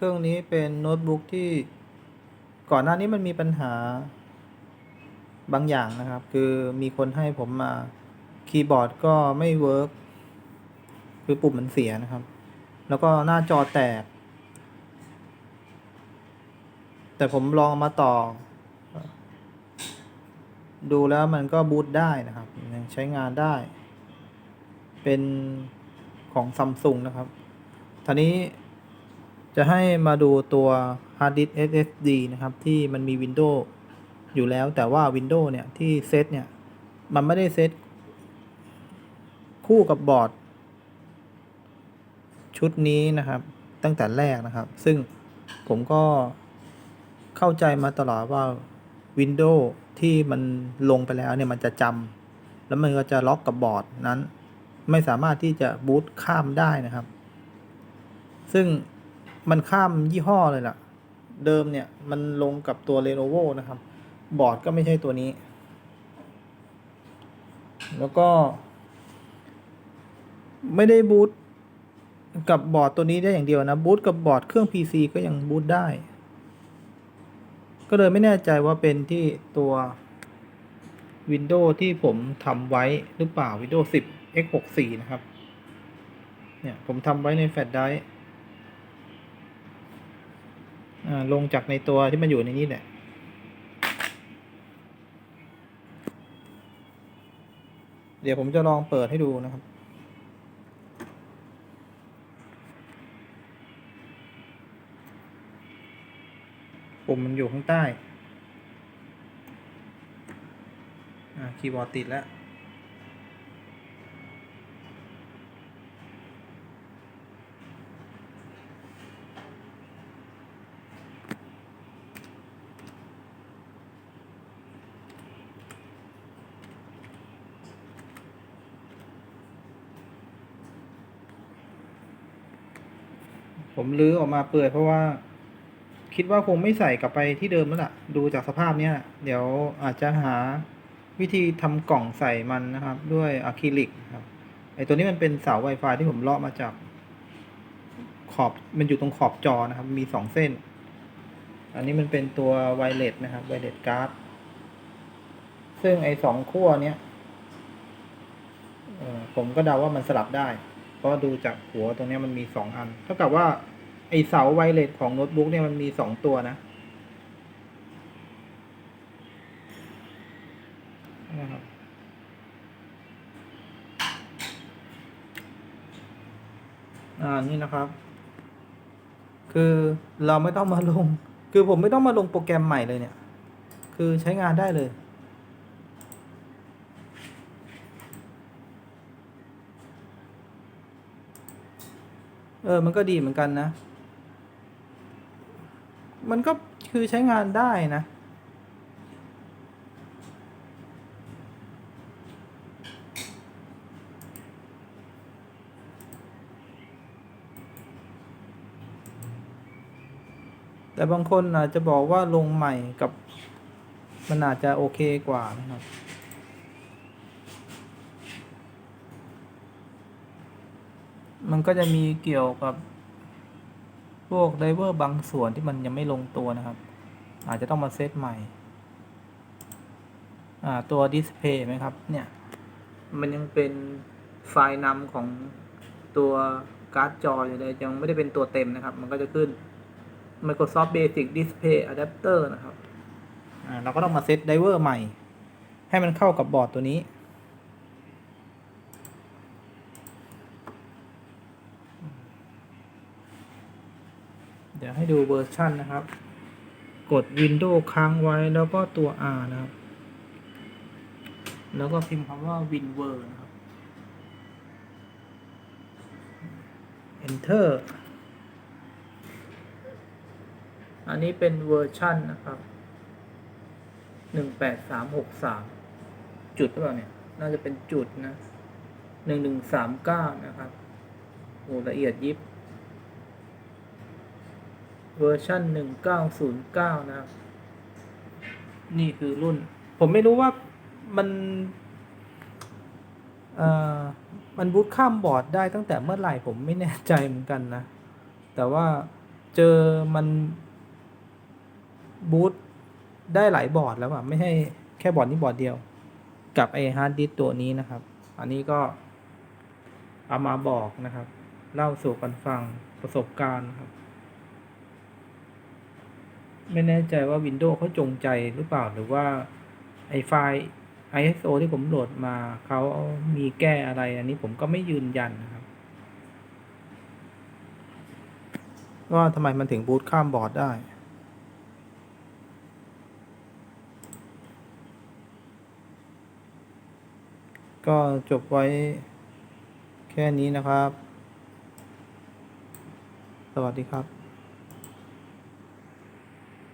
เครื่องนี้เป็นโน้ตบุ๊กที่ก่อนหน้านี้มันมีปัญหาบางอย่างนะครับ คือมีคนให้ผมมาคีย์บอร์ดก็ไม่เวิร์กคือปุ่มมันเสียนะครับ แล้วก็หน้าจอแตก แต่ผมลองมาต่อ ดูแล้วมันก็บูตได้นะครับใช้งานได้ เป็นของซัมซุงนะครับทีนี้ จะให้มาดูตัว Hard Disk SSD นะครับ ที่มันมี Windows อยู่แล้วแต่ว่า Windows เนี่ย ที่เซตเนี่ย มันไม่ได้เซตคู่กับบอร์ด ชุดนี้นะครับ ตั้งแต่แรกนะครับ ซึ่งผมก็เข้าใจมาตลอดว่า Windows ที่มันลงไปแล้วเนี่ย มันจะจำแล้วมันก็จะล็อกกับบอร์ดนั้น ไม่สามารถที่จะบูตข้ามได้นะครับ ซึ่ง มันข้ามยี่ห้อเลยล่ะ เดิมเนี่ยมันลงกับตัว Lenovo นะครับ บอร์ดก็ไม่ใช่ตัวนี้ แล้วก็ ไม่ได้บูตกับบอร์ดตัวนี้ได้อย่างเดียวนะบูตกับบอร์ดเครื่อง PC ก็ยังบูตได้ ก็เลยไม่แน่ใจว่าเป็นที่ตัว Windows ที่ผมทำไว้หรือเปล่า Windows 10 x64 นะครับ เนี่ย ผมทำไว้ในแฟลชไดร์ ลงจากในตัวที่มันอยู่ในนี้แหละเดี๋ยวผมจะลองเปิดให้ดูนะครับ ปุ่มมันอยู่ข้างใต้ อ่า คีย์บอร์ดติดแล้ว ผมลื้อออกมาเปื่อยเพราะว่าคิดว่าคงไม่ใส่กลับไปที่เดิมแล้วล่ะ ดูจากสภาพเนี้ยเดี๋ยวอาจจะหาวิธีทำกล่องใส่มันนะครับ ด้วยอะคริลิกครับไอตัวนี้มันเป็นเสา Wi-Fi ที่ผมเลาะมาจาก ขอบมันอยู่ตรงขอบจอนะครับ มีสองเส้น อันนี้มันเป็นตัวไวเลสนะครับไวเลสการ์ดซึ่งไอสองขั้วเนี้ยผมก็เดาว่ามันสลับได้ เพราะดูจากหัวตรงนี้มันมีสองอัน เท่ากับว่าไอเสาไวเลสของโน้ตบุ๊กเนี่ยมันมีสองตัวนะนะครับอ่านี่นะครับ คือเราไม่ต้องมาลง คือผมไม่ต้องมาลงโปรแกรมใหม่เลยเนี่ย คือใช้งานได้เลย เออ มันก็ดีเหมือนกันนะ มันก็คือใช้งานได้นะ แต่บางคนอาจจะบอกว่าลงใหม่กับมันอาจจะโอเคกว่านะครับ มันก็จะมีเกี่ยวกับ พวกไดเวอร์บางส่วนที่มันยังไม่ลงตัวนะครับ อาจจะต้องมาเซตใหม่ ตัวดิสเพย์ไหมครับ เนี่ย มันยังเป็นไฟล์นำของตัวการ์ดจออยู่เลยยังไม่ได้เป็นตัวเต็มนะครับ มันก็จะขึ้น Microsoft Basic Display Adapter นะครับ เราก็ต้องมาเซตไดเวอร์ใหม่ ให้มันเข้ากับบอร์ดตัวนี้ เดี๋ยวให้ดูเวอร์ชันนะครับ กด Windows ค้างไว้แล้วก็ตัว R นะครับ แล้วก็พิมพ์คำว่า WinWor นะครับ Enter อันนี้เป็นเวอร์ชันนะครับหนึ่งแปดสามหกสามจุดหรือเปล่าเนี่ย น่าจะเป็นจุดนะหนึ่งหนึ่งสามเก้านะครับโอ้ละเอียดยิบ เวอร์ชันหนึ่งเก้าศูนย์เก้านะครับ นี่คือรุ่น ผมไม่รู้ว่ามันเอ่อมันบูตข้ามบอร์ดได้ตั้งแต่เมื่อไหร่ผมไม่แน่ใจเหมือนกันนะ แต่ว่าเจอมันบูตได้หลายบอร์ดแล้วอะไม่ใช่แค่บอร์ดนี้บอร์ดเดียว กับไอฮาร์ดดิสตัวนี้นะครับ อันนี้ก็เอามาบอกนะครับ เล่าสู่กันฟังประสบการณ์ครับ ไม่แน่ใจว่า Windows เขาจงใจหรือเปล่าหรือว่าไอไฟล์ ISO ที่ผมโหลดมาเขามีแก้อะไร อันนี้ผมก็ไม่ยืนยันนะครับ ว่าทำไมมันถึงบูตข้ามบอร์ดได้ก็จบไว้แค่นี้นะครับ สวัสดีครับ